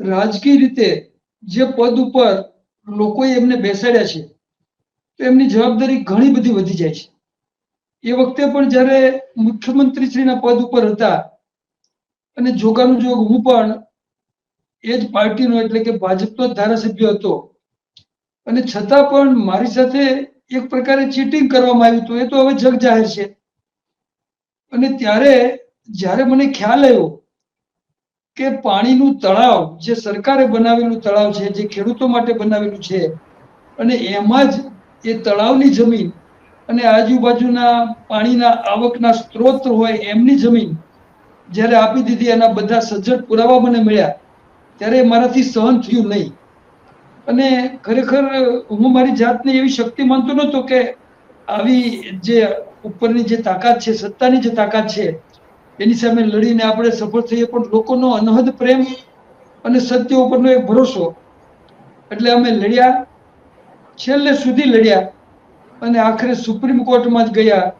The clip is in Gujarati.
રાજકીય રીતે જે પદ ઉપર લોકોએ એમને બેસાડ્યા છે, તો એમની જવાબદારી ઘણી બધી વધી જાય છે. એ વખતે પણ જ્યારે મુખ્યમંત્રીશ્રીના પદ ઉપર હતા અને જોગાનું જોગ, હું પણ એ જ પાર્ટીનો એટલે કે ભાજપનો ધારાસભ્ય હતો. અને છતાં પણ મારી સાથે એક પ્રકારે ચીટિંગ કરવામાં આવ્યું હતું, એ તો હવે જગ જાહેર છે. અને ત્યારે જ્યારે મને ખ્યાલ આવ્યો કે પાણીનું તળાવ જે સરકારે બનાવેલું તળાવ છે, જે ખેડૂતો માટે બનાવેલું છે, અને એમાં જ એ તળાવની જમીન અને આજુબાજુના પાણીના આવકના સ્ત્રોત હોય એમની જમીન જ્યારે આપી દીધી એના બધા સજ્જડ પુરાવા મને મળ્યા, ત્યારે મારાથી સહન થયું નહીં. અને ખરેખર હું મારી જાતને એવી શક્તિ માનતો નહોતો કે આવી જે ઉપરની જે તાકાત છે, સત્તાની જે તાકાત છે એની સામે લડીને આપણે સફળ થઈએ પણ લોકોનો અનહદ પ્રેમ અને સત્ય ઉપરનો એક ભરોસો. એટલે અમે લડ્યા. છેલ્લે સુધી લડ્યા. અને આખરે સુપ્રીમ કોર્ટમાં જ ગયા.